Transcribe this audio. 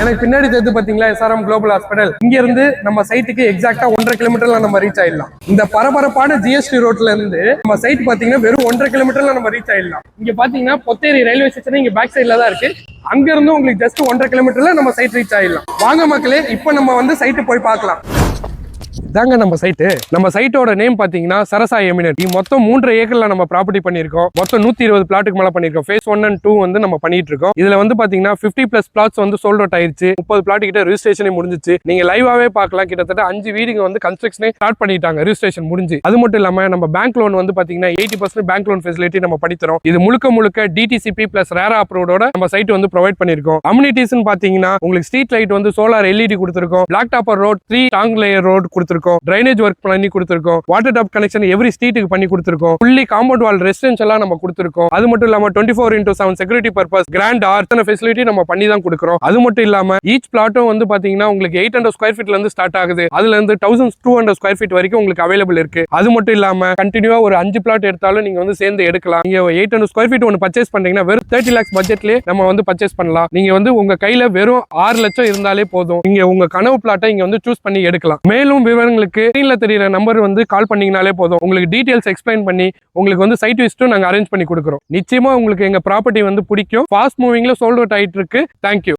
எனக்கு பின்னாடி தெரிஞ்சு பாத்தீங்களா எஸ்ஆர்எம் குளோபல் ஹாஸ்பிட்டல் இங்க இருந்து நம்ம சைட்டுக்கு எக்ஸாக்டா ஒன்றரை கிலோமீட்டர்ல நம்ம ரீச் ஆயிடலாம். இந்த பரபரப்பான ஜிஎஸ்டி ரோட்ல இருந்து நம்ம சைட் பாத்தீங்கன்னா வெறும் ஒன்றரை கிலோமீட்டர்ல நம்ம ரீச் ஆயிடலாம். இங்க பாத்தீங்கன்னா பொத்தேரி ரயில்வே ஸ்டேஷன் இங்க பேக் சைட்ல தான் இருக்கு. அங்க இருந்து உங்களுக்கு ஜஸ்ட் ஒன்றரை கிலோமீட்டர்ல நம்ம சைட் ரீச் ஆயிடலாம். வாங்க மக்களே இப்போ நம்ம வந்து சைட்டு போய் பார்க்கலாம். இதாங்க நம்ம சைட்டு நம்ம சைட்டோட நேம் பாத்தீங்கன்னா சரசா எமினட். மொத்தம் மூன்று ஏக்கர்ல நம்ம ப்ராப்பர்ட்டி பண்ணிருக்கோம் மொத்தம் நூத்தி இருபது பிளாட்டுக்கு மேல பண்ணிருக்கோம் ஃபேஸ் ஒன் அண்ட் டூ வந்து நம்ம பண்ணிட்டு இருக்கோம் இதுல வந்து பாத்தீங்கன்னா 50 பிளஸ் பிளாட்ஸ் வந்து சோல்ட் அவுட் ஆயிருச்சு. முப்பது பிளாட் கிட்ட ரிஜிஸ்ட்ரேஷனே முடிஞ்சிச்சு. நீங்க லைவாவே பார்க்கலாம். கிட்டத்தட்ட அஞ்சு வீடுங்க வந்து கன்ஸ்ட்ரக்ஷனே ஸ்டார்ட் பண்ணிட்டாங்க. ரிஜிஸ்ட்ரேஷன் முடிஞ்சு. அது மட்டும் இல்லாம நம்ம பேங்க் லோன் வந்து பாத்தீங்கன்னா eighty percent bank loan facility நம்ம படித்தரோம் இது முழுக்க முழுக்க டிடிசிபி பிளஸ் ரேரா அப்ரூவோட நம்ம சைட் வந்து ப்ரொவைட் பண்ணிருக்கோம் அம்யூனிட்டிஸ் பாத்தீங்கன்னா உங்களுக்கு ஸ்ட்ரீட் லைட் வந்து சோலார் எல்இடி கொடுத்துருக்கோம். பிளாக் டாப்பர் ரோட் த்ரீ டாங் லேயர் ரோடு கொடுத்துருக்கோம். ட்ரைனேஜ் ஒர்க் பண்ணி கொடுத்துருக்கோம். வாட்டர் டாப் கனெக்ஷன் எவ்ரி ஸ்ட்ரீட்டுக்கு பண்ணி கொடுத்துருக்கோம். ஃபுல்லி காம்பவுண்ட் வால் எல்லாம் நம்ம கொடுத்துருக்கோம். அது மட்டும் இல்லாம twenty four into seven security purpose grand ஆர்த்தன ஃபெசிலிட்டி நம்ம பண்ணி தான் கொடுக்குறோம். அது மட்டும் இல்லாம ஈச் பிளாட்டும் வந்து பாத்தீங்கன்னா உங்களுக்கு எயிட் ஹண்ட்ரட் ஸ்கொயர் ஃபீட்ல இருந்து ஸ்டார்ட் ஆகுது. அதுல இருந்து thousand two hundred square feet வரைக்கும் உங்களுக்கு அவைலபிள் இருக்கு. அது மட்டும் இல்லாம கண்டினியூவா ஒரு அஞ்சு பிளாட் எடுத்தாலும் நீங்க வந்து சேர்ந்து எடுக்கலாம். நீங்க எயிட் ஹண்ட்ரட் ஸ்கொயர் ஃபீட் ஒன்று பர்ச்சேஸ் பண்ணீங்கன்னா வெறும் தேர்ட்டி லேக்ஸ் பட்ஜெட்லயே நம்ம வந்து பர்ச்சேஸ் பண்ணலாம். நீங்க வந்து உங்க கையில வெறும் ஆறு லட்சம் இருந்தாலே போதும். நீங்க உங்க கனவு பிளாட்டை இங்க வந்து சூஸ் பண்ணி எடுக்கலாம். மேலும் விவரங்களுக்கு ஸ்க்ரீனில் தெரியுற நம்பர் வந்து கால் பண்ணிங்கனாலே போதும். உங்களுக்கு டீட்டெயில்ஸ் எக்ஸ்பிளைன் பண்ணி உங்களுக்கு வந்து சைட் விசிட்டும் நாங்கள் அரேஞ்ச் பண்ணி கொடுக்குறோம். நிச்சயமாக உங்களுக்கு எங்கள் ப்ராப்பர்ட்டி வந்து பிடிக்கும். ஃபாஸ்ட் மூவிங்கில் சோல்ட் அவுட் ஆகிட்டு இருக்கு தேங்க்யூ